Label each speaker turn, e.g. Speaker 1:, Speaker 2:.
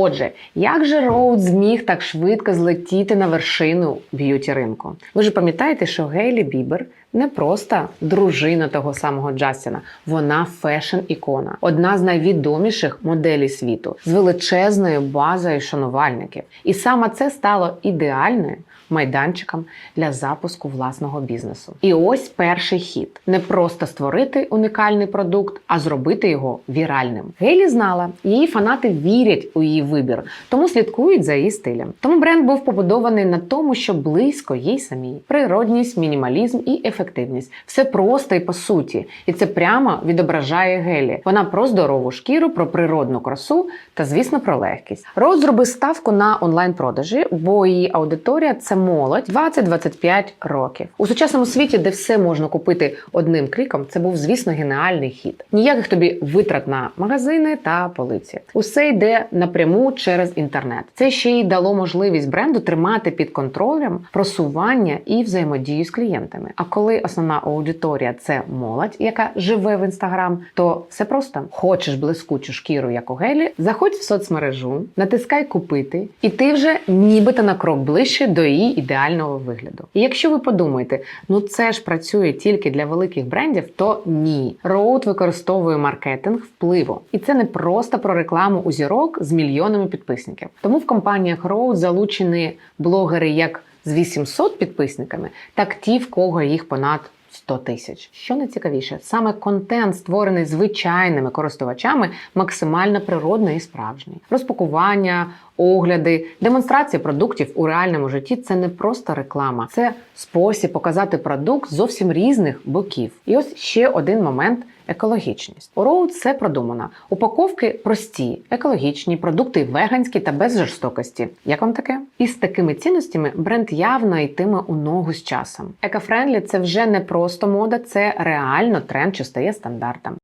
Speaker 1: Отже, як же Роуд зміг так швидко злетіти на вершину б'юті ринку? Ви ж пам'ятаєте, що Гейлі Бібер не просто дружина того самого Джастіна, вона фешн-ікона, одна з найвідоміших моделей світу з величезною базою шанувальників. І саме це стало ідеальною майданчиком для запуску власного бізнесу. І ось перший хід: не просто створити унікальний продукт, а зробити його віральним. Гейлі знала, її фанати вірять у її вибір, тому слідкують за її стилем. Тому бренд був побудований на тому, що близько їй самій: природність, мінімалізм і ефективність. Все просто і по суті, і це прямо відображає Гелі. Вона про здорову шкіру, про природну красу та, звісно, про легкість. Роуз зробив ставку на онлайн-продажі, бо її аудиторія це молодь 20-25 років. У сучасному світі, де все можна купити одним кліком, це був, звісно, геніальний хід. Ніяких тобі витрат на магазини та полиці. Усе йде напряму через інтернет. Це ще й дало можливість бренду тримати під контролем просування і взаємодію з клієнтами. А коли основна аудиторія це молодь, яка живе в інстаграм, то все просто хочеш блискучу шкіру, як у гелі, заходь в соцмережу, натискай купити, і ти вже нібито на крок ближче до її ідеального вигляду. І якщо ви подумаєте, ну це ж працює тільки для великих брендів, то ні. Роуд використовує маркетинг впливу, і це не просто про рекламу у зірок з мільйонами підписників. Тому в компаніях Роуд залучені блогери як з 800 підписниками, так ті, в кого їх понад 100 тисяч. Що найцікавіше, саме контент, створений звичайними користувачами, максимально природний і справжній. Розпакування, огляди, демонстрація продуктів у реальному житті це не просто реклама, це спосіб показати продукт зовсім різних боків. І ось ще один момент. Екологічність. У Роуд все продумано. Упаковки прості, екологічні, продукти веганські та без жорстокості. Як вам таке? І з такими цінностями бренд явно йтиме у ногу з часом. Екофрендлі це вже не просто мода, це реально тренд, що стає стандартом.